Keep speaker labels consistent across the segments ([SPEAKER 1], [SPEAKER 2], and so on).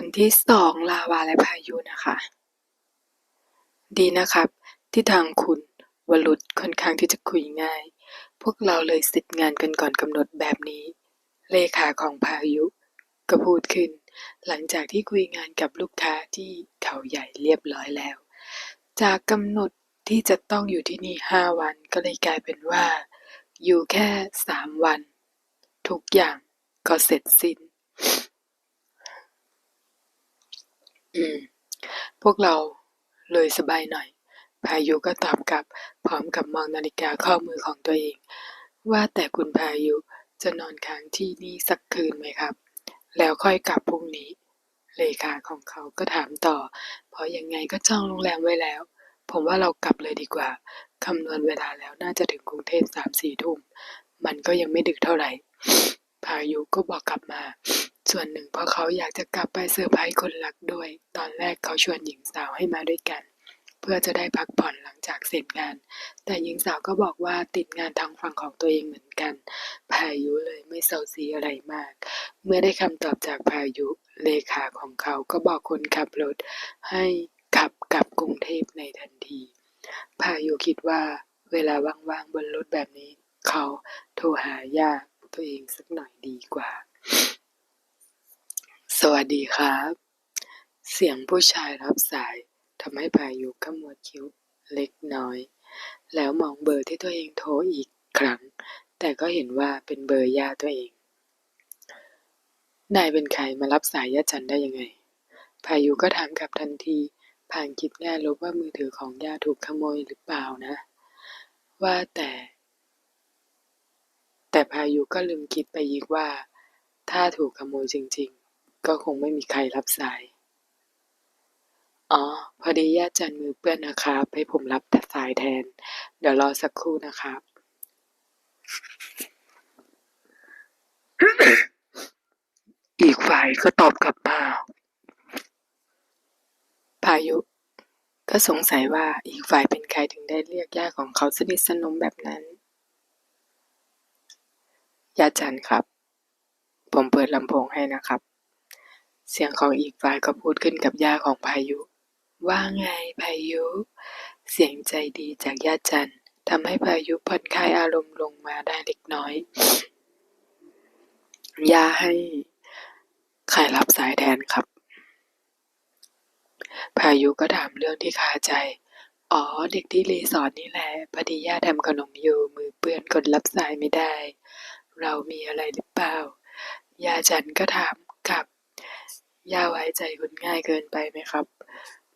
[SPEAKER 1] อนที่สองลาวาและพายุนะคะ ดีนะครับ ที่ทางคุณวรุษค่อนข้างที่จะคุยง่าย พวกเราเลยเสร็จงานกันก่อนกำหนดแบบนี้ เลขาของพายุก็พูดขึ้น หลังจากที่คุยงานกับลูกค้าที่เขาใหญ่เรียบร้อยแล้ว จากกำหนดที่จะต้องอยู่ที่นี่ห้าวันก็เลยกลายเป็นว่า อยู่แค่สามวัน ทุกอย่างก็เสร็จสิ้น อืม พวกเราเลยสบายหน่อย พายุก็ตอบกลับ พร้อมกับมองนาฬิกาข้อมือของตัวเอง ว่าแต่คุณพายุจะนอนค้างที่นี่สักคืนไหมครับ แล้วค่อยกลับพรุ่งนี้ เลขาของเขาก็ถามต่อ เพราะยังไงก็จองโรงแรมไว้แล้ว ผมว่าเรากลับเลยดีกว่า คำนวณเวลาแล้วน่าจะถึงกรุงเทพสามสี่ทุ่ม มันก็ยังไม่ดึกเท่าไหร่ พายุก็บอกกลับมา ส่วนหนึ่งเพราะเขาอยากจะกลับไปเซอร์ไพรส์คนรักด้วย ตอนแรกเขาชวนหญิงสาวให้มาด้วยกัน เพื่อจะได้พักผ่อนหลังจากเสร็จงาน แต่หญิงสาวก็บอกว่าติดงานทางฝั่งของตัวเองเหมือนกัน พายุเลยไม่เซาซีอะไรมาก เมื่อได้คำตอบจากพายุเลขาของเขาก็บอกคนขับรถ ให้ขับกลับกรุงเทพในทันที พายุคิดว่าเวลาว่างๆบนรถแบบนี้ เขาโทรหาญาติ ตัวเองสักหน่อยดีกว่า สวัสดีครับ เสียงผู้ชายรับสายทำให้พายุขมวดคิ้วเล็กน้อย แล้วมองเบอร์ที่ตัวเองโทรอีกครั้ง แต่ก็เห็นว่าเป็นเบอร์ย่าตัวเอง นายเป็นใครมารับสายย่าจันได้ยังไง พายุก็ถามกลับทันทีผ่านคิดแง่ลบว่ามือถือของย่าถูกขโมยหรือเปล่านะ ว่าแต่ แต่พายุก็ลืมคิดไปอีกว่า ถ้าถูกขโมยจริง ๆ ก็คงไม่มีใครรับสาย อ๋อ พอดีญาติจันมือเปื้อนนะครับให้ผมรับแต่สายแทน เดี๋ยวรอสักครู่นะครับ อีกฝ่ายก็ตอบกลับมา พายุ ก็สงสัยว่าอีกฝ่ายเป็นใครถึงได้เรียกญาติของเขาสนิทสนมแบบนั้น ญาติจันครับ ผมเปิดลำโพงให้นะครับ เสียงของอีกฝ่ายก็พูดขึ้นกับย่าของพายุ ว่าไงพายุ เสียงใจดีจากย่าจันทำให้พายุผ่อนคลายอารมณ์ลงมาได้เล็กน้อย ย่าให้ใครรับสายแทนครับ พายุก็ถามเรื่องที่คาใจอ๋อเด็กที่รีสอร์ทนี่แหละพอดีย่าทำขนมอยู่มือเปื้อนกดรับสายไม่ได้ เรามีอะไรหรือเปล่า ยาจันก็ถามกลับ ย่าไว้ใจคนง่ายเกินไปไหมครับ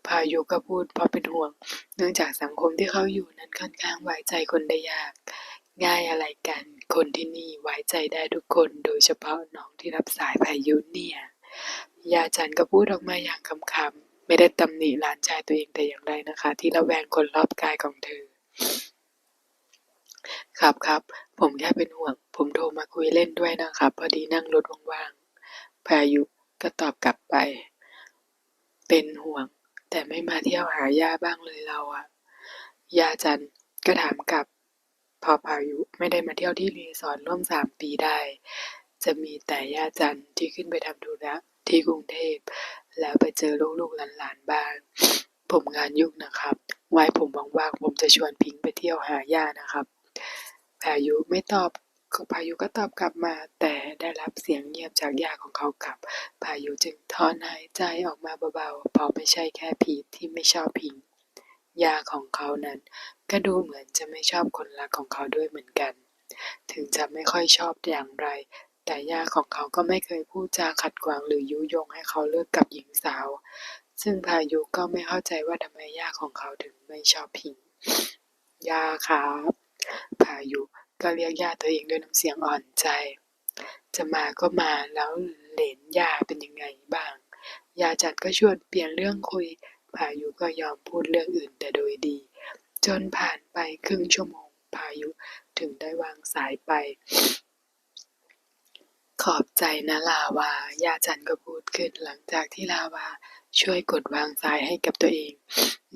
[SPEAKER 1] พายุก็พูดเพราะเป็นห่วง เนื่องจากสังคมที่เขาอยู่นั้นค่อนข้างไว้ใจคนได้ยาก ง่ายอะไรกัน คนที่นี่ไว้ใจได้ทุกคน โดยเฉพาะน้องที่รับสายพายุเนี่ย ยาจันก็พูดออกมาอย่างคำๆไม่ได้ตำหนิหลานชายตัวเองแต่อย่างใดนะคะ ที่ระแวงคนรอบกายของเธอ ครับครับ ผมแค่เป็นห่วง ผมโทรมาคุยเล่นด้วยนะครับ พอดีนั่งรถว่างๆ พายุก็ตอบกลับไป เป็นห่วง แต่ไม่มาเที่ยวหาย่าบ้างเลยเราอะยาจันก็ถามกลับ พอพายุไม่ได้มาเที่ยวที่รีสอร์ทร่วมสามปีได้ จะมีแต่ย่าจันที่ขึ้นไปทำธุระที่กรุงเทพ แล้วไปเจอลูกๆหลานๆบ้าง ผมงานยุ่งนะครับไว้ผมว่างๆผมจะชวนพิงค์ไปเที่ยวหาย่านะครับพายุไม่ตอบ พายุก็ตอบกลับมา แต่ได้รับเสียงเงียบจากย่าของเขากลับ พายุจึงถอนหายใจออกมาเบาๆ เพราะไม่ใช่แค่พีที่ไม่ชอบพิงย่าของเขานั้น ก็ดูเหมือนจะไม่ชอบคนรักของเขาด้วยเหมือนกัน ถึงจะไม่ค่อยชอบอย่างไร แต่ย่าของเขาก็ไม่เคยพูดจาขัดขวางหรือยุยงให้เขาเลิกกับหญิงสาว ซึ่งพายุก็ไม่เข้าใจว่าทำไมย่าของเขาถึงไม่ชอบพิงย่าครับ พายุ ก็เรียกย่าตัวเองด้วยน้ำเสียงอ่อนใจ จะมาก็มาแล้วเหลนย่าเป็นยังไงบ้าง ยาจันก็ชวนเปลี่ยนเรื่องคุยพายุก็ยอมพูดเรื่องอื่นแต่โดยดี จนผ่านไปครึ่งชั่วโมงพายุถึงได้วางสายไป ขอบใจนะลาวา ยาจันก็พูดขึ้นหลังจากที่ลาวาช่วยกดวางสายให้กับตัวเอง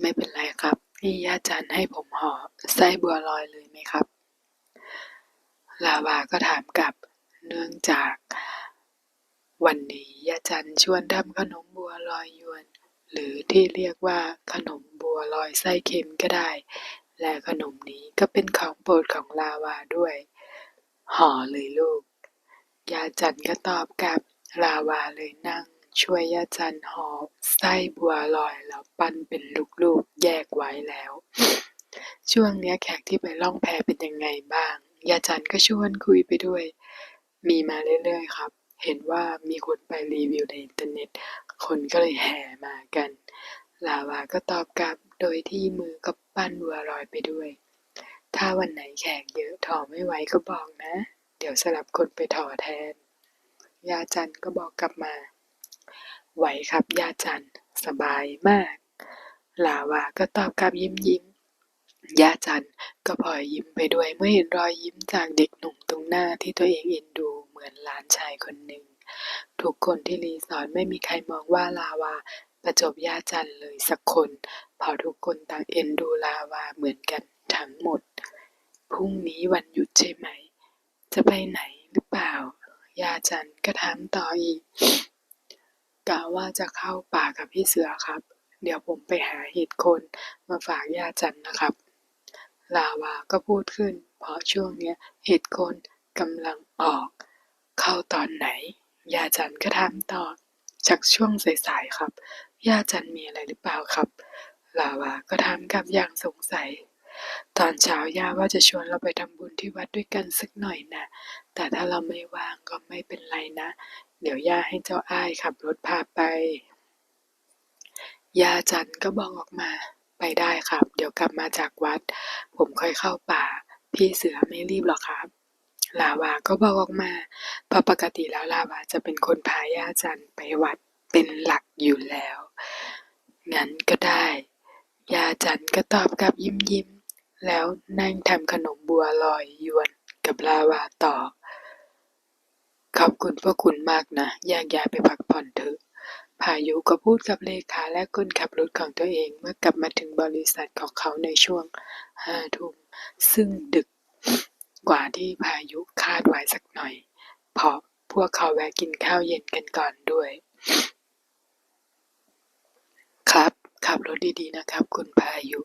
[SPEAKER 1] ไม่เป็นไรครับ นี่ยาจันให้ผมห่อไส้บัวลอยเลยไหมครับ ลาวาก็ถามกลับ เนื่องจากวันนี้ยาจันชวนทำขนมบัวลอยยวน หรือที่เรียกว่าขนมบัวลอยไส้เค็มก็ได้ และขนมนี้ก็เป็นของโปรดของลาวาด้วย ห่อเลยลูก ยาจันก็ตอบกลับลาวาเลยนั่ง ช่วยยาจันห่อไส้บัวลอยแล้วปั้นเป็นลูกๆแยกไว้แล้ว ช่วงเนี้ยแขกที่ไปล่องแพเป็นยังไงบ้าง ยาจันก็ชวนคุยไปด้วย มีมาเรื่อยๆครับ เห็นว่ามีคนไปรีวิวในอินเทอร์เน็ต คนก็เลยแห่มากัน ลาวาก็ตอบกลับโดยที่มือก็ปั้นบัวลอยไปด้วย ถ้าวันไหนแขกเยอะถอไม่ไหวก็บอกนะ เดี๋ยวสลับคนไปถอแทน ยาจันก็บอกกลับมา ไหวครับยาจันสบายมาก ลาวาก็ตอบกลับยิ้มยิ้ม ย่าจันก็พลอยยิ้มไปด้วยเมื่อเห็นรอยยิ้มจากเด็กหนุ่มตรงหน้าที่ตัวเองเอ็นดูเหมือนหลานชายคนหนึ่ง ทุกคนที่รีสอร์ทไม่มีใครมองว่าลาวาประจบย่าจันเลยสักคนเพราะทุกคนต่างเอ็นดูลาวาเหมือนกันทั้งหมด พรุ่งนี้วันหยุดใช่ไหม จะไปไหนหรือเปล่า ยาจันก็ถามต่ออีกกะว่าจะเข้าป่ากับพี่เสือครับ เดี๋ยวผมไปหาเห็ดคนมาฝากยาจันนะครับ ลาวาก็พูดขึ้น เพราะช่วงเนี้ยเห็ดโคนกำลังออก เข้าตอนไหน ยาจันก็ถามต่อจากช่วงสายๆครับ ยาจันมีอะไรหรือเปล่าครับ ลาวาก็ถามกับอย่างสงสัย ตอนเช้าย่าว่าจะชวนเราไปทำบุญที่วัดด้วยกันสักหน่อยนะ แต่ถ้าเราไม่ว่างก็ไม่เป็นไรนะ เดี๋ยวย่าให้เจ้าอ้ายขับรถพาไป ยาจันก็บอกออกมา ไปได้ครับ เดี๋ยวกลับมาจากวัด ผมค่อยเข้าป่า พี่เสือไม่รีบหรอกครับ ลาวาก็บอกออกมาเพราะปกติแล้วลาวาจะเป็นคนพายาจันไปวัดเป็นหลักอยู่แล้ว งั้นก็ได้ ยาจันก็ตอบกลับยิ้มยิ้มๆแล้วนั่งทำขนมบัวลอยยวนกับลาวาต่อ ขอบคุณพวกคุณมากนะแยกย้ายไปพักผ่อนเถอะ พายุก็พูดกับเลขาและคนขับรถของตัวเองเมื่อกลับมาถึงบริษัทของเขาในช่วงห้าทุ่ม ซึ่งดึกกว่าที่พายุคาดไว้สักหน่อย เพราะพวกเขาแวะกินข้าวเย็นกันก่อนด้วย ครับ ขับรถดีๆนะครับ คุณพายุ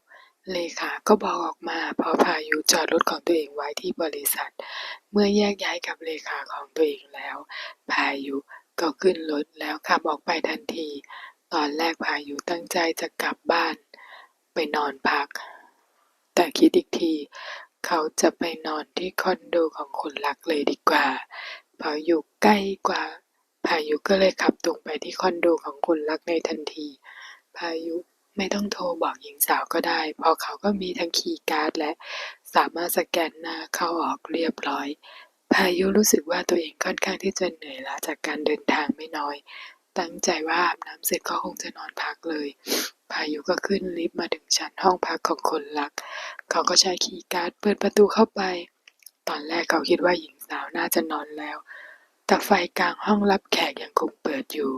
[SPEAKER 1] เลขาก็บอกออกมาพอพายุจอดรถของตัวเองไว้ที่บริษัท เมื่อแยกย้ายกับเลขาของตัวเองแล้ว พายุ ก็ขึ้นรถแล้วขับออกไปทันที ตอนแรกพายุตั้งใจจะกลับบ้าน ไปนอนพัก แต่คิดอีกที เขาจะไปนอนที่คอนโดของคนรักเลยดีกว่าเพราะอยู่ใกล้กว่า พายุก็เลยขับตรงไปที่คอนโดของคนรักในทันที พายุไม่ต้องโทรบอกหญิงสาวก็ได้ เพราะเขาก็มีทั้งคีย์การ์ดและสามารถสแกนหน้าเข้าออกเรียบร้อย พายุรู้สึกว่าตัวเองค่อนข้างที่จะเหนื่อยล้าจากการเดินทางไม่น้อย ตั้งใจว่าอาบน้ำเสร็จก็คงจะนอนพักเลย พายุก็ขึ้นลิฟต์มาถึงชั้นห้องพักของคนรัก เขาก็ใช้คีย์การ์ดเปิดประตูเข้าไป ตอนแรกเขาคิดว่าหญิงสาวน่าจะนอนแล้วแต่ไฟกลางห้องรับแขกยังคงเปิดอยู่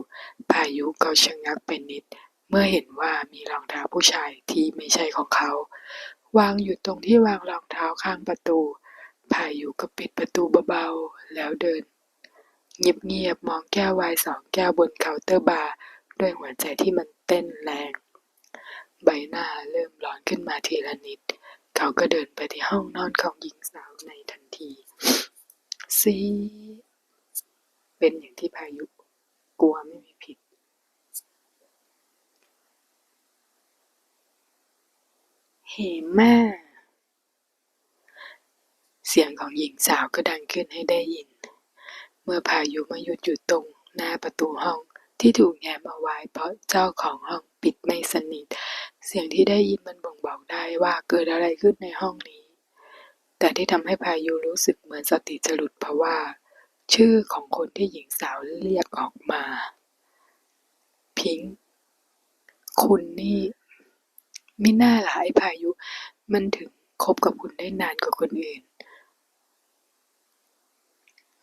[SPEAKER 1] พายุก็ชะงักเป็นนิด เมื่อเห็นว่ามีรองเท้าผู้ชายที่ไม่ใช่ของเขา วางอยู่ตรงที่วางรองเท้าข้างประตู พายุก็ปิดประตูเบาๆ แล้วเดิน เงียบๆ มองแก้วไวน์สองแก้วบนเคาน์เตอร์บาร์ด้วยหัวใจที่มันเต้นแรง ใบหน้าเริ่มร้อนขึ้นมาทีละนิด เขาก็เดินไปที่ห้องนอนของหญิงสาวในทันทีซีเป็นอย่างที่พายุ กลัวไม่มีผิดเหม่าเสียงของหญิงสาวก็ดังขึ้นให้ได้ยิน เมื่อพายุมาหยุดอยู่ตรงหน้าประตูห้องที่ถูกแง้มเอาไว้เพราะเจ้าของห้องปิดไม่สนิท เสียงที่ได้ยินมันบ่งบอกได้ว่าเกิดอะไรขึ้นในห้องนี้ แต่ที่ทำให้พายุรู้สึกเหมือนสติจะหลุดเพราะว่า ชื่อของคนที่หญิงสาวเรียกออกมา พิงค์คุณนี่ไม่น่าหล่ะไอพายุ มันถึงคบกับคุณได้นานกว่าคนอื่น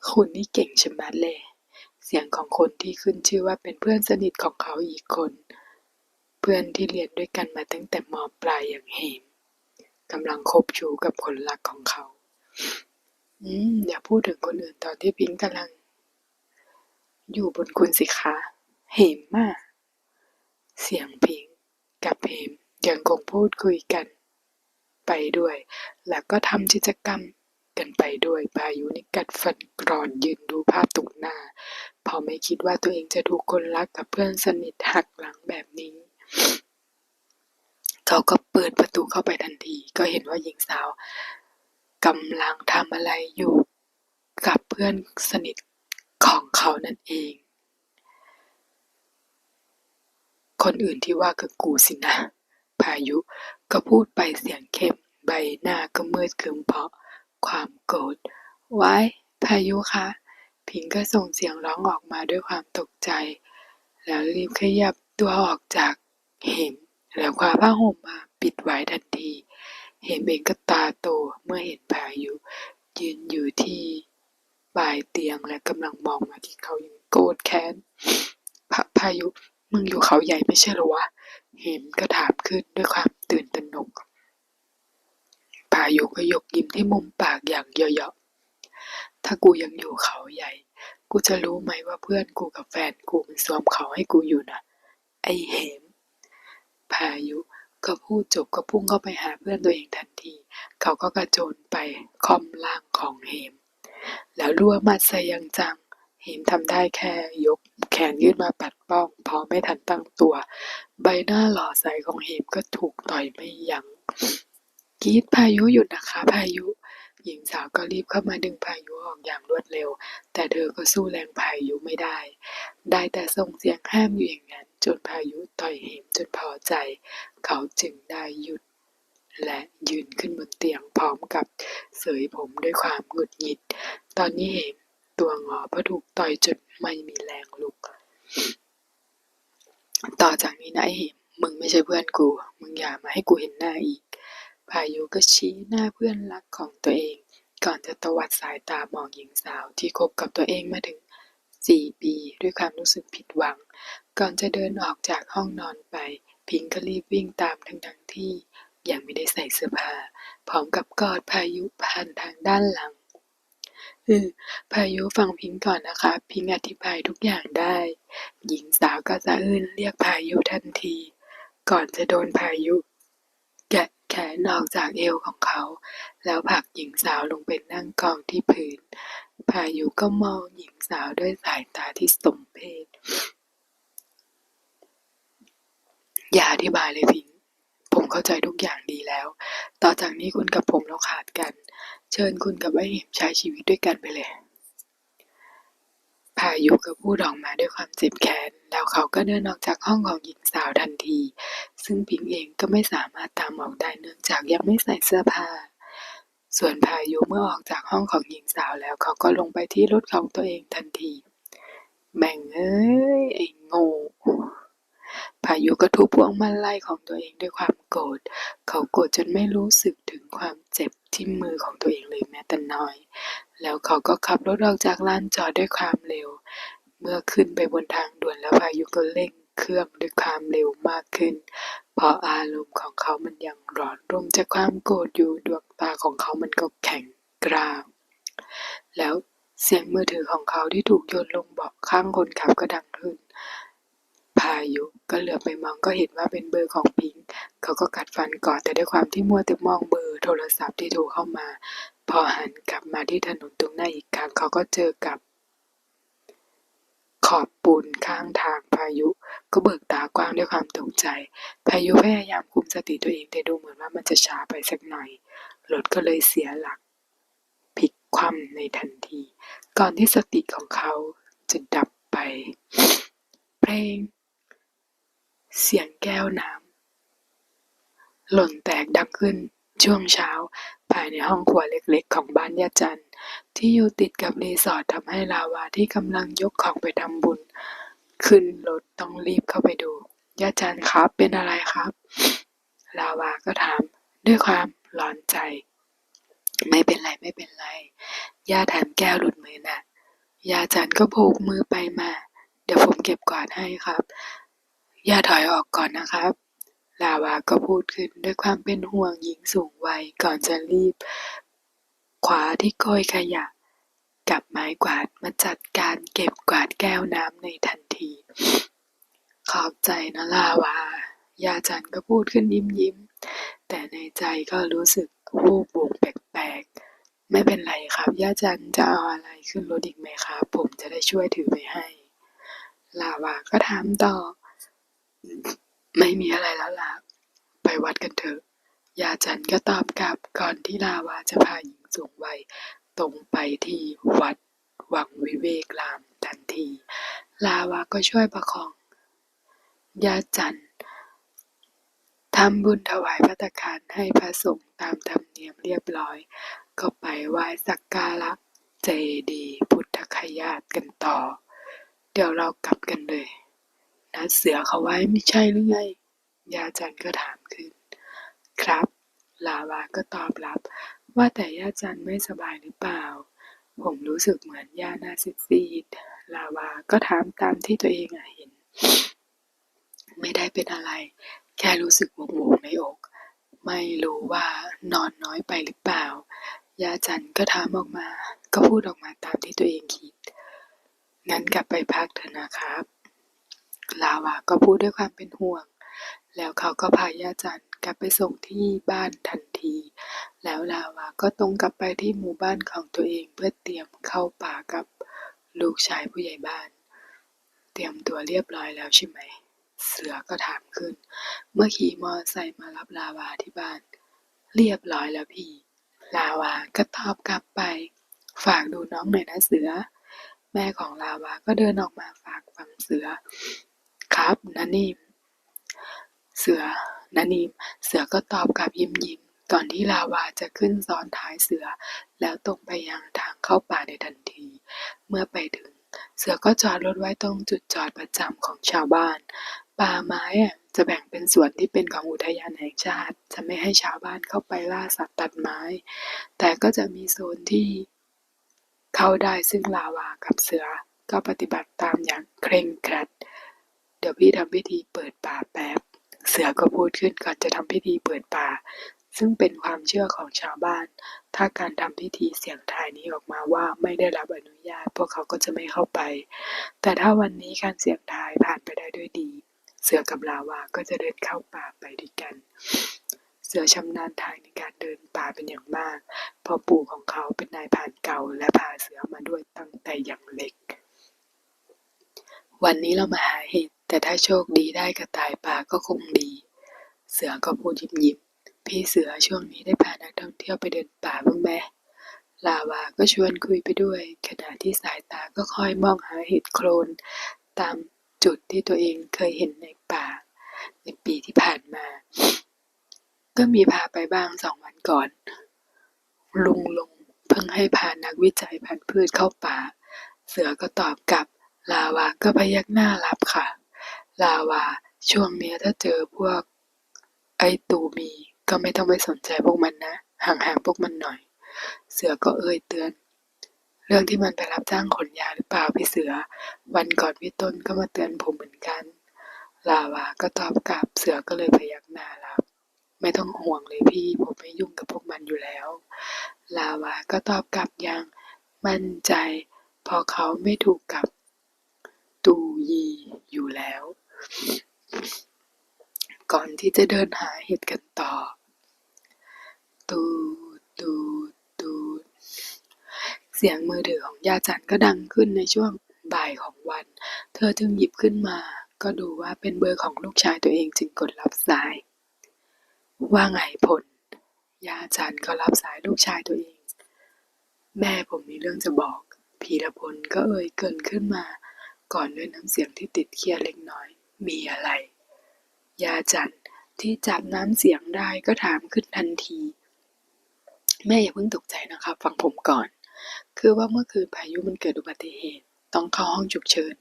[SPEAKER 1] คุณนี่เก่งชะมัดเลย เสียงของคนที่ขึ้นชื่อว่าเป็นเพื่อนสนิทของเขาอีกคน เพื่อนที่เรียนด้วยกันมาตั้งแต่มปลายอย่างเหมกำลังคบชู้กับคนรักของเขา อืม อย่าพูดถึงคนอื่นตอนที่พิงกำลัง อยู่บนคุณสิคะ เหมมาก เสียงพิงกับเหมยังคงพูดคุยกัน ไปด้วย แล้วก็ทำกิจกรรม กันไปด้วย พายุนี่กัดฟันกรอนยืนดูภาพตรงหน้า เพอไม่คิดว่าตัวเองจะถูกคนรักกับเพื่อนสนิทหักหลังแบบนี้ เขาก็เปิดประตูเข้าไปทันที ก็เห็นว่าหญิงสาวกำลังทำอะไรอยู่กับเพื่อนสนิทของเขานั่นเอง คนอื่นที่ว่าคือกูสินะ พายุก็พูดไปเสียงเข้ม ใบหน้าก็มืดครึมเพราะ ความโกรธไว้พายุคะพิงก็ส่งเสียงร้องออกมาด้วยความตกใจ แล้วรีบขยับตัวออกจากเหมแล้วคว้าผ้าห่มมาปิดไว้ทันที เหมเองก็ตาโตเมื่อเห็นพายุยืนอยู่ที่ปลายเตียงและกำลังมองมาที่เขาอย่างโกรธแค้นพพายุมึงอยู่เขาใหญ่ไม่ใช่หรอวะ เหมก็ถามขึ้นด้วยความตื่นตระหนก พายุก็ยกยิ้มที่มุมปากอย่างเยาะๆถ้ากูยังอยู่เขาใหญ่ กูจะรู้ไหมว่าเพื่อนกูกับแฟนกูมันซ้อมเขาให้กูอยู่นะไอเหม พายุก็พูดจบก็พุ่งเข้าไปหาเพื่อนตัวเองทันที เขาก็กระโจนไปคอมล่างของเหม แล้วรั่วมัดใส่ยังจัง เหมทำได้แค่ยกแขนยื่นมาปัดป้องพอไม่ทันตั้งตัว ใบหน้าหล่อใสของเหมก็ถูกต่อยไม่ยัง้ง กรีดพายุหยุดนะคะพายุ หญิงสาวก็รีบเข้ามาดึงพายุออกอย่างรวดเร็ว แต่เธอก็สู้แรงพายุไม่ได้ ได้แต่ส่งเสียงห้ามอยู่อย่างนั้น จนพายุต่อยเหมจนพอใจ เขาจึงได้หยุด และยืนขึ้นบนเตียงพร้อมกับเสยผมด้วยความหงุดหงิด ตอนนี้เหมตัวงอเพราะถูกต่อยจนไม่มีแรงลุก ต่อจากนี้นะไอเหมมึงไม่ใช่เพื่อนกู มึงอย่ามาให้กูเห็นหน้าอีก พายุก็ชี้หน้าเพื่อนรักของตัวเอง ก่อนจะตวัดสายตามองหญิงสาวที่คบกับตัวเองมาถึงสี่ปีด้วยความรู้สึกผิดหวัง ก่อนจะเดินออกจากห้องนอนไป พิงก็รีบวิ่งตามทั้งทั้งที่ยังไม่ได้ใส่เสื้อผ้าพร้อมกับกอดพายุผ่านทางด้านหลังเออพายุฟังพิงก่อนนะคะ พิงอธิบายทุกอย่างได้ หญิงสาวก็สะอื้นเรียกพายุทันที ก่อนจะโดนพายุ แขนออกจากเอวของเขา แล้วผลักหญิงสาวลงไปนั่งกองที่พื้น พายุก็มองหญิงสาวด้วยสายตาที่สมเพชอย่าอธิบายเลยพิงผมเข้าใจทุกอย่างดีแล้ว ต่อจากนี้คุณกับผมเราขาดกัน เชิญคุณกับไอ้เหมใช้ชีวิตด้วยกันไปเลย พายุก็พูดออกมาด้วยความเจ็บแค้น แล้วเขาก็เดินออกจากห้องของหญิงสาวทันที ซึ่งพิงเองก็ไม่สามารถตามออกได้เนื่องจากยังไม่ใส่เสื้อผ้า ส่วนพายุเมื่อออกจากห้องของหญิงสาวแล้วเขาก็ลงไปที่รถของตัวเองทันทีแม่งเอ้ยไอ้โง่พายุก็ทุบพวงมาลัยของตัวเองด้วยความโกรธ เขาโกรธจนไม่รู้สึกถึงความเจ็บที่มือของตัวเองเลยแม้แต่น้อย แล้วเขาก็ขับรถออกจากลานจอดด้วยความเร็ว เมื่อขึ้นไปบนทางด่วนแล้วพายุก็เร่งเครื่องด้วยความเร็วมากขึ้น เพราะอารมณ์ของเขามันยังร้อนรนจากความโกรธอยู่ดวงตาของเขามันก็แข็งกร้าวแล้วเสียงมือถือของเขาที่ถูกโยนลงเบาะข้างคนขับก็ดังขึ้น พายุก็เหลือบไปมองก็เห็นว่าเป็นเบอร์ของพิงค์เขาก็กัดฟันกอดแต่ด้วยความที่มัวแต่มองเบอร์โทรศัพท์ที่โทรเข้ามา พอหันกลับมาที่ถนนตรงหน้าอีกครั้งเขาก็เจอกับ ขอบปูนข้างทางพายุ ก็เบิกตากว้างด้วยความตกใจ พายุพยายามคุมสติตัวเองแต่ดูเหมือนว่ามันจะช้าไปสักหน่อยรถก็เลยเสียหลักพลิกคว่ำในทันที ก่อนที่สติของเขาจะดับไป เพลง เสียงแก้วน้ำหล่นแตกดังขึ้น ช่วงเช้า ภายในห้องครัวเล็กๆ ของบ้านย่าจันที่อยู่ติดกับรีสอร์ททำให้ลาวาที่กำลังยกของไปทำบุญ ขึ้นรถต้องรีบเข้าไปดูย่าจันครับเป็นอะไรครับ ลาวาก็ถาม ด้วยความร้อนใจ ไม่เป็นไรไม่เป็นไรย่าแถมแก้วหลุดมือน่ะย่าจันก็โบกมือไปมา เดี๋ยวผมเก็บกวาดให้ครับย่าถอยออกก่อนนะครับ ลาวาก็พูดขึ้นด้วยความเป็นห่วงหญิงสูงวัยก่อนจะรีบขวาที่โกยขยะ กับไม้กวาดมาจัดการเก็บกวาดแก้วน้ำในทันที ขอบใจนะลาวา ยาจันก็พูดขึ้นยิ้มยิ้ม แต่ในใจก็รู้สึกวูบวงแปลกๆ ไม่เป็นไรครับ ย่าจันจะเอาอะไรขึ้นรถอีกไหมครับ ผมจะได้ช่วยถือไปให้ ลาวาก็ถามต่อ ไม่มีอะไรแล้วล่ะ ไปวัดกันเถอะ ยาจันก็ตอบกลับก่อนที่ลาวาจะพาหญิงสูงวัยตรงไปที่วัดวังวิเวกรามทันที ลาวาก็ช่วยประคอง ยาจันทำบุญถวายภัตตาคารให้พระสงฆ์ตามธรรมเนียมเรียบร้อย ก็ไปไหว้สักการะเจดีย์พุทธคยาตกันต่อ เดี๋ยวเรากลับกันเลย นัดเสือเขาไว้ไม่ใช่หรือไง ยาจันก็ถามขึ้น ครับ ลาวาก็ตอบรับ ว่าแต่ยาจันไม่สบายหรือเปล่า ผมรู้สึกเหมือนยาหน้าซีดๆลาวาก็ถามตามที่ตัวเองเห็น ไม่ได้เป็นอะไร แค่รู้สึกโหวงๆในอก ไม่รู้ว่านอนน้อยไปหรือเปล่า ยาจันก็ถามออกมา ก็พูดออกมาตามที่ตัวเองคิด งั้นกลับไปพักเถอะนะครับ ลาวาก็พูดด้วยความเป็นห่วง แล้วเขาก็พาย่าจันกลับไปส่งที่บ้านทันที แล้วลาวาก็ตรงกลับไปที่หมู่บ้านของตัวเองเพื่อเตรียมเข้าป่ากับลูกชายผู้ใหญ่บ้าน เตรียมตัวเรียบร้อยแล้วใช่ไหม เสือก็ถามขึ้น เมื่อขี่มอไซค์มารับลาวาที่บ้าน เรียบร้อยแล้วพี่ ลาวาก็ตอบกลับไป ฝากดูน้องหน่อยนะเสือ แม่ของลาวาก็เดินออกมาฝากฟังเสือ ครับนานิมเสือนานิมเสือก็ตอบกลับยิ้มยิ้มๆก่อนที่ลาวาจะขึ้นซ้อนท้ายเสือ แล้วตรงไปยังทางเข้าป่าในทันที เมื่อไปถึง เสือก็จอดรถไว้ตรงจุดจอดประจำของชาวบ้าน ป่าไม้อะจะแบ่งเป็นส่วนที่เป็นของอุทยานแห่งชาติ จะไม่ให้ชาวบ้านเข้าไปล่าสัตว์ตัดไม้ แต่ก็จะมีโซนที่เข้าได้ซึ่งลาวากับเสือก็ปฏิบัติตามอย่างเคร่งครัด เดี๋ยวพี่ทำพิธีเปิดป่าแป๊บ เสือก็พูดขึ้นก่อนจะทำพิธีเปิดป่า ซึ่งเป็นความเชื่อของชาวบ้าน ถ้าการทำพิธีเสียงทายนี้ออกมาว่าไม่ได้รับอนุญาต พวกเขาก็จะไม่เข้าไป แต่ถ้าวันนี้การเสียงทายผ่านไปได้ด้วยดี เสือกับลาวาก็จะเดินเข้าป่าไปด้วยกันเสือชำนาญทางในการเดินป่าเป็นอย่างมาก เพราะปู่ของเขาเป็นนายพรานเก่าและพาเสือมาด้วยตั้งแต่อย่างเล็ก วันนี้เรามาหาเห็ด แต่ถ้าโชคดีได้กระต่ายป่าก็คงดี เสือก็พูดยิ้มยิ้มๆพี่เสือช่วงนี้ได้พานักท่องเที่ยวไปเดินป่าบ้างไหมลาวาก็ชวนคุยไปด้วย ขณะที่สายตาก็คอยมองหาเห็ดโคลน ตามจุดที่ตัวเองเคยเห็นในป่า ในปีที่ผ่านมา ก็มีพาไปบ้างสองวันก่อน ลุงลงเพิ่งให้พานักวิจัยพันธุ์พืชเข้าป่า เสือก็ตอบกลับ ลาวาก็พยักหน้ารับค่ะ ลาวา ช่วงเนี้ยถ้าเจอพวกไอตูมี ก็ไม่ต้องไปสนใจพวกมันนะ ห่างๆพวกมันหน่อย เสือก็เอ่ยเตือน เรื่องที่มันไปรับจ้างขนยาหรือเปล่าพี่เสือ วันก่อนพี่ต้นก็มาเตือนผมเหมือนกัน ลาวาก็ตอบกลับเสือก็เลยพยักหน้ารับไม่ต้องห่วงเลยพี่ ผมไม่ยุ่งกับพวกมันอยู่แล้ว ลาวาก็ตอบกลับอย่างมั่นใจ พอเขาไม่ถูกกับตูยีอยู่แล้ว ก่อนที่จะเดินหาเห็ดกันต่อ ตูดตูดตูด เสียงมือถือของยาจันก็ดังขึ้นในช่วงบ่ายของวัน เธอจึงหยิบขึ้นมา ก็ดูว่าเป็นเบอร์ของลูกชายตัวเองจึงกดรับสาย ว่าไงผล ยาจันก็รับสายลูกชายตัวเอง แม่ผมมีเรื่องจะบอก พีรพลก็เอ่ยเกินขึ้นมา ก่อนด้วยน้ำเสียงที่ติดเครียดเล็กน้อย มีอะไร ยาจันที่จับน้ำเสียงได้ก็ถามขึ้นทันที แม่อย่าเพิ่งตกใจนะครับ ฟังผมก่อน คือว่าเมื่อคืนพายุมันเกิดอุบัติเหตุ ต้องเข้าห้องฉุกเฉิน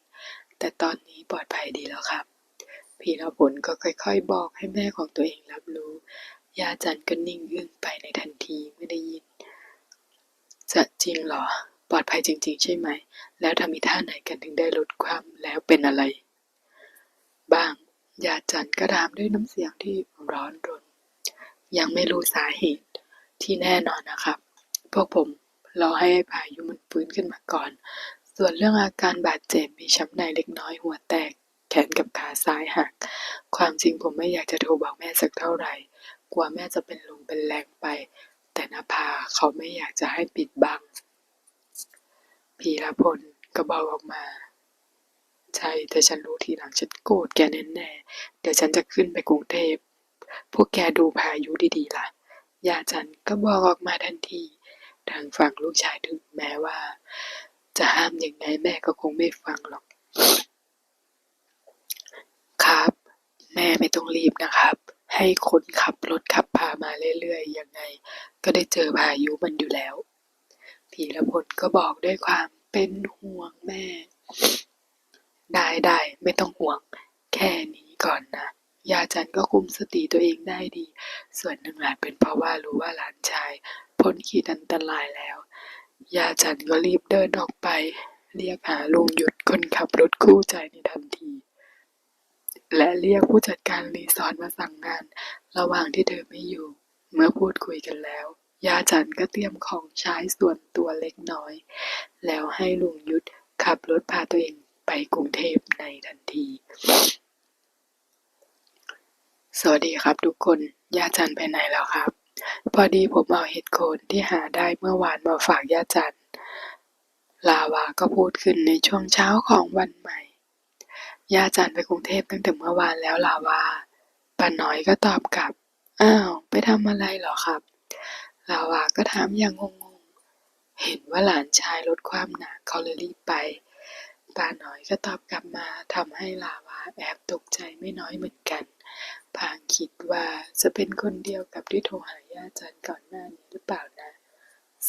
[SPEAKER 1] แต่ตอนนี้ปลอดภัยดีแล้วครับ พีรพลก็ค่อยๆ บอกให้แม่ของตัวเองรับรู้ ยาจันก็นิ่งอึ้งไปในทันทีไม่ได้ยิน จะจริงเหรอ ปลอดภัยจริง ๆ ใช่ไหม แล้วทำอีท่าไหนกันถึงได้ลดความแล้วเป็นอะไร บ้าง ยาจันก็ถามด้วยน้ำเสียงที่ร้อนรน ยังไม่รู้สาเหตุที่แน่นอนนะครับ พวกผมรอให้พายุมันฟื้นขึ้นมาก่อน ส่วนเรื่องอาการบาดเจ็บมีช้ำในเล็กน้อยหัวแตก แขนกับขาสายหัก ความจริงผมไม่อยากจะโทรบอกแม่สักเท่าไหร่ กลัวแม่จะเป็นลมเป็นแรงไป แต่นภาเขาไม่อยากจะให้ปิดบังพีรพลก็บอกออกมา ใช่ แต่ฉันรู้ทีหลังฉันโกรธแกแน่ๆเดี๋ยวฉันจะขึ้นไปกรุงเทพ พวกแกดูพายุดีๆล่ะ ยาจันก็บอกออกมาทันที ทางฝั่งลูกชายถึงแม้ว่า จะห้ามยังไงแม่ก็คงไม่ฟังหรอก ครับ แม่ไม่ต้องรีบนะครับ ให้คนขับรถขับพามาเรื่อยๆ ยังไง ก็ได้เจอพายุมันอยู่แล้ว พีรพลก็บอกด้วยความเป็นห่วงแม่ ได้ได้ไม่ต้องห่วง แค่นี้ก่อนนะยาจันก็คุมสติตัวเองได้ดี ส่วนหนึ่งอาจเป็นเพราะว่ารู้ว่าหลานชายพ้นขีดอันตรายแล้ว ยาจันก็รีบเดินออกไป เรียกหาลุงหยุดคนขับรถคู่ใจในทันที และเรียกผู้จัดการรีสอร์ทมาสั่งงาน ระหว่างที่เธอไม่อยู่ เมื่อพูดคุยกันแล้ว ยาจันก็เตรียมของใช้ส่วนตัวเล็กน้อย แล้วให้ลุงยุทธขับรถพาตัวเอง ไปกรุงเทพในทันที สวัสดีครับทุกคน ย่าจันไปไหนแล้วครับ พอดีผมเอาเห็ดโคนที่หาได้เมื่อวานมาฝากย่าจัน ลาวาก็พูดขึ้นในช่วงเช้าของวันใหม่ ย่าจันไปกรุงเทพตั้งแต่เมื่อวานแล้วลาวาป้าน้อยก็ตอบกลับ อ้าว ไปทำอะไรเหรอครับ ลาวาก็ถามอย่างงงๆเห็นว่าหลานชายลดความหนักเขาเลยรีบไป ป้าน้อยก็ตอบกลับมาทำให้ลาวาแอบตกใจไม่น้อยเหมือนกันพางคิดว่าจะเป็นคนเดียวกับที่โทรหาย่าจันก่อนหน้านี้หรือเปล่านะ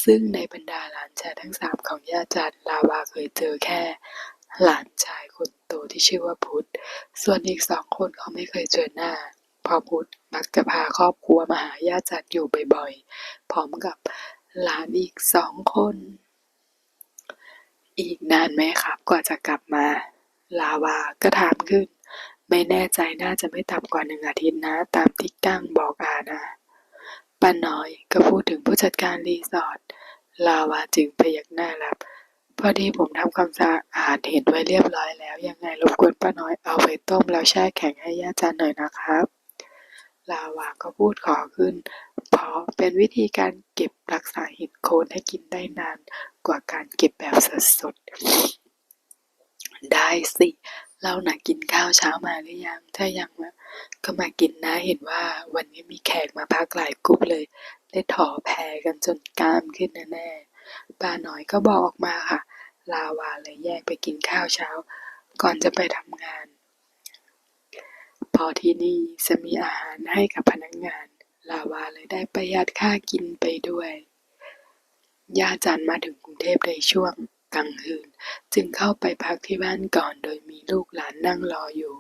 [SPEAKER 1] ซึ่งในบรรดาหลานชายทั้งสามของย่าจันลาวาเคยเจอแค่ หลานชายคนโตที่ชื่อว่าพุทธ ส่วนอีกสองคนเขาไม่เคยเจอหน้าพอพุทธมักจะพาครอบครัวมาหายาจันอยู่บ่อยๆ พร้อมกับหลานอีกสองคน อีกนานไหมครับกว่าจะกลับมา ลาวาก็ถามขึ้น ไม่แน่ใจน่าจะไม่ต่ำกว่าหนึ่งอาทิตย์นะ ตามที่กั้งบอกอานะป้าน้อยก็พูดถึงผู้จัดการรีสอร์ทลาวาจึงพยักหน้ารับพอดีผมทำความสะอาดเห็นไว้เรียบร้อยแล้ว ยังไงรบกวนป้าน้อยเอาไปต้มแล้วแช่แข็งให้ย่าจันหน่อยนะครับ ลาวาก็พูดขอขึ้น เพราะเป็นวิธีการเก็บรักษาเห็ดโคนให้กินได้นาน กว่าการเก็บแบบสดๆ ได้สิ เราหนักกินข้าวเช้ามาหรือยัง ถ้ายังก็มากินนะเห็นว่าวันนี้มีแขกมาพักหลายกลุ่มเลย ได้ถอแพรกันจนกล้ามขึ้นแน่ๆป้าน้อยก็บอกออกมาค่ะ ลาวาเลยแยกไปกินข้าวเช้า ก่อนจะไปทำงาน พอที่นี่จะมีอาหารให้กับพนักงาน ลาวาเลยได้ประหยัดค่ากินไปด้วย ย่าจันมาถึงกรุงเทพในช่วงกลางคืน จึงเข้าไปพักที่บ้านก่อนโดยมีลูกหลานนั่งรออยู่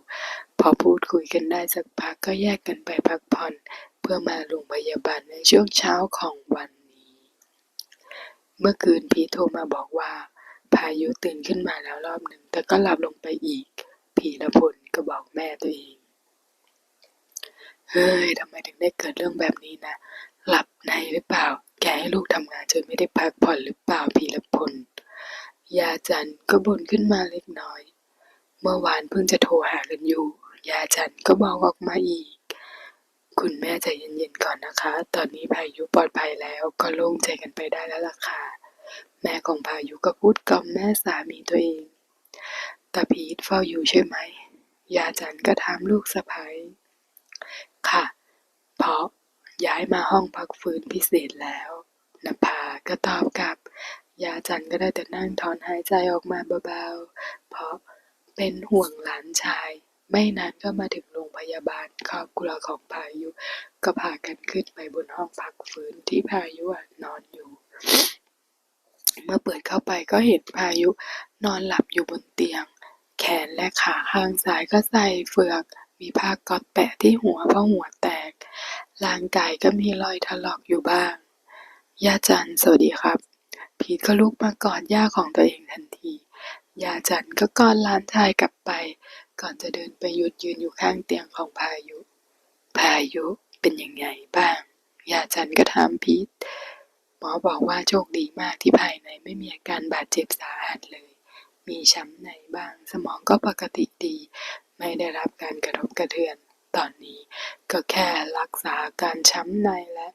[SPEAKER 1] พอพูดคุยกันได้สักพักก็แยกกันไปพักผ่อน เพื่อมาโรงพยาบาลในช่วงเช้าของวันนี้ เมื่อคืนพีทโทรมาบอกว่า พายุตื่นขึ้นมาแล้วรอบหนึ่งแต่ก็หลับลงไปอีกพีรพลก็บอกแม่ตัวเองเฮ้ยทำไมถึงได้เกิดเรื่องแบบนี้นะ ในหรือเปล่า แกให้ลูกทำงานจนไม่ได้พักผ่อนหรือเปล่าพีรพล ยาจันก็บ่นขึ้นมาเล็กน้อย เมื่อวานเพิ่งจะโทรหากันอยู่ ยาจันก็บอกออกมาอีก คุณแม่ใจเย็นๆก่อนนะคะ ตอนนี้พายุปลอดภัยแล้วก็โล่งใจกันไปได้แล้วล่ะค่ะ แม่ของพายุก็พูดกล่อมแม่สามีตัวเองตาพีทเฝ้าอยู่ใช่ไหม ยาจันก็ถามลูกสะใภ้ค่ะ เพราะ ย้ายมาห้องพักฟื้นพิเศษแล้วนภาก็ตอบกลับ ยาจันก็ได้แต่นั่งถอนหายใจออกมาเบาๆ เพราะเป็นห่วงหลานชาย ไม่นานก็มาถึงโรงพยาบาลครอบครัวของพายุ ก็พากันขึ้นไปบนห้องพักฟื้นที่พายุนอนอยู่ เมื่อเปิดเข้าไปก็เห็นพายุนอนหลับอยู่บนเตียง แขนและขาข้างซ้ายก็ใส่เฟือก มีผ้าก๊อซแปะที่หัวเพราะหัวแตก ร่างกายก็มีรอยถลอกอยู่บ้าง ย่าจันสวัสดีครับ พีทก็ลุกมากอดย่าของตัวเองทันที ย่าจันก็กอดหลานชายกลับไป ก่อนจะเดินไปหยุดยืนอยู่ข้างเตียงของพายุ พายุเป็นยังไงบ้าง ย่าจันก็ถามพีท หมอบอกว่าโชคดีมากที่ภายในไม่มีอาการบาดเจ็บสาหัสเลย มีช้ำในบ้าง สมองก็ปกติดี ไม่ได้รับการกระทบกระเทือน ตอนนี้ ก็แค่รักษาการช้ำในและ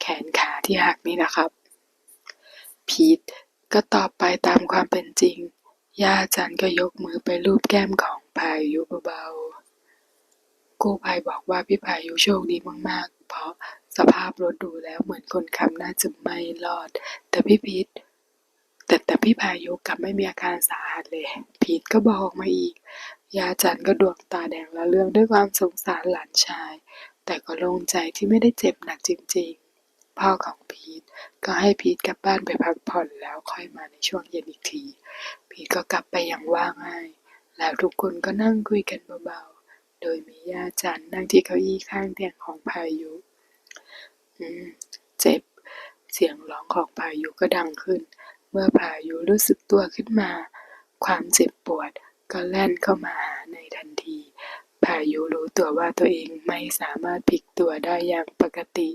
[SPEAKER 1] แขนขาที่หักนี่นะครับ พีทก็ตอบไปตามความเป็นจริง ย่าจันก็ยกมือไปลูบแก้มของพายุเบาๆ กู้ภัยบอกว่าพี่พายุโชคดีมากๆ เพราะสภาพรถดูแล้วเหมือนคนขับน่าจะไม่รอด แต่พี่พีทแต่แต่พี่พายุกลับไม่มีอาการสาหัสเลย พีทก็บอกมาอีก ยาจันก็ดวงตาแดงละเรื่องด้วยความสงสารหลานชาย แต่ก็โล่งใจที่ไม่ได้เจ็บหนักจริงๆ พ่อของพีทก็ให้พีทกลับบ้านไปพักผ่อนแล้วค่อยมาในช่วงเย็นอีกที พีทก็กลับไปอย่างว่าง่าย แล้วทุกคนก็นั่งคุยกันเบาๆ โดยมีย่าจันนั่งที่เก้าอี้ข้างเตียงของพายุ อืม เจ็บ เสียงร้องของพายุก็ดังขึ้น เมื่อพายุรู้สึกตัวขึ้นมา ความเจ็บปวด ก็แล่นเข้ามาหาในทันที พายุรู้ตัวว่าตัวเองไม่สามารถพลิกตัวได้อย่างปกติ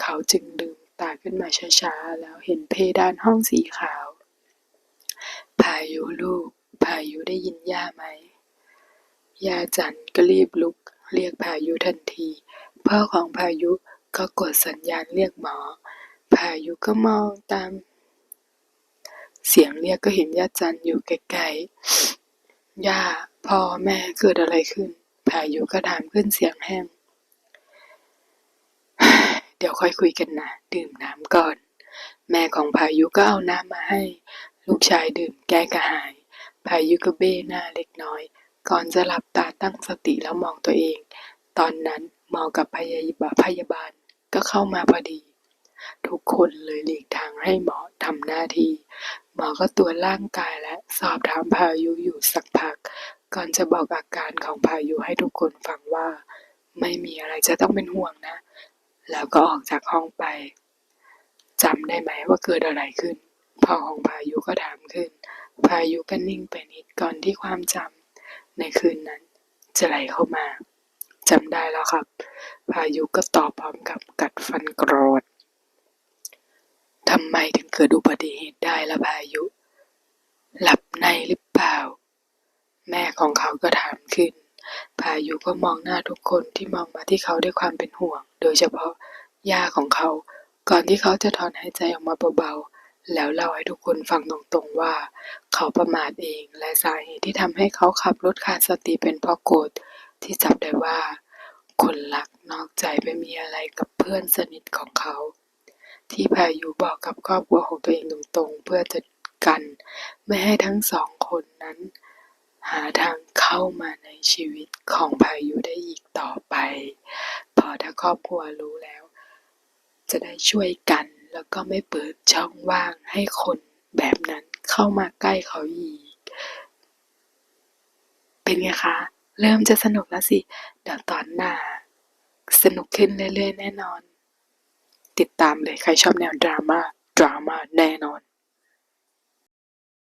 [SPEAKER 1] เขาจึงลืมตาขึ้นมาช้าๆ แล้วเห็นเพดานห้องสีขาว พายุลูก พายุได้ยินย่าไหม ย่าจันก็รีบลุกเรียกพายุทันที พ่อของพายุก็กดสัญญาณเรียกหมอ พายุก็มองตาม เสียงเรียกก็เห็นย่าจันอยู่ไกลๆ ย่า พ่อ แม่ เกิดอะไรขึ้น พายุก็ถามขึ้นเสียงแห้ง เดี๋ยวค่อยคุยกันนะ ดื่มน้ำก่อน แม่ของพายุก็เอาน้ำมาให้ ลูกชายดื่มแก้กระหาย พายุก็เบ้หน้าเล็กน้อย ก่อนจะหลับตาตั้งสติแล้วมองตัวเอง ตอนนั้นหมอกับพยาบาลพยาบาลก็เข้ามาพอดี ทุกคนเลยหลีกทางให้หมอทำหน้าที่ หมอก็ตรวจร่างกายและสอบถามพายุอยู่สักพัก ก่อนจะบอกอาการของพายุให้ทุกคนฟังว่า ไม่มีอะไรจะต้องเป็นห่วงนะ แล้วก็ออกจากห้องไปจำได้ไหมว่าเกิดอะไรขึ้นพ่อของพายุก็ถามขึ้น พายุก็นิ่งไปนิดก่อนที่ความจำในคืนนั้น จะไหลเข้ามาจำได้แล้วครับ พายุก็ตอบพร้อมกับกัดฟันกรอด ทำไมถึงเกิดอุบัติเหตุได้ละพายุ หลับในหรือเปล่า แม่ของเขาก็ถามขึ้น พายุก็มองหน้าทุกคนที่มองมาที่เขาด้วยความเป็นห่วง โดยเฉพาะย่าของเขา ก่อนที่เขาจะถอนหายใจออกมาเบาๆ แล้วเล่าให้ทุกคนฟังตรงๆว่า เขาประมาทเองและสาเหตุที่ทำให้เขาขับรถขาดสติเป็นเพราะโกรธที่จับได้ว่า คนรักนอกใจไปมีอะไรกับเพื่อนสนิทของเขา ที่พายุบอกกับครอบครัวของตัวเองตรง ๆ เพื่อจะกันไม่ให้ทั้งสองคนนั้นหาทางเข้ามาในชีวิตของพายุได้อีกต่อไป พอถ้าครอบครัวรู้แล้ว จะได้ช่วยกันแล้วก็ไม่เปิดช่องว่างให้คนแบบนั้นเข้ามาใกล้เขาอีก เป็นไงคะ เริ่มจะสนุกแล้วสิ เดี๋ยวตอนหน้า สนุกขึ้นเรื่อยๆแน่นอน ติดตามเลย ใครชอบแนวดราม่าดราม่าแน่นอน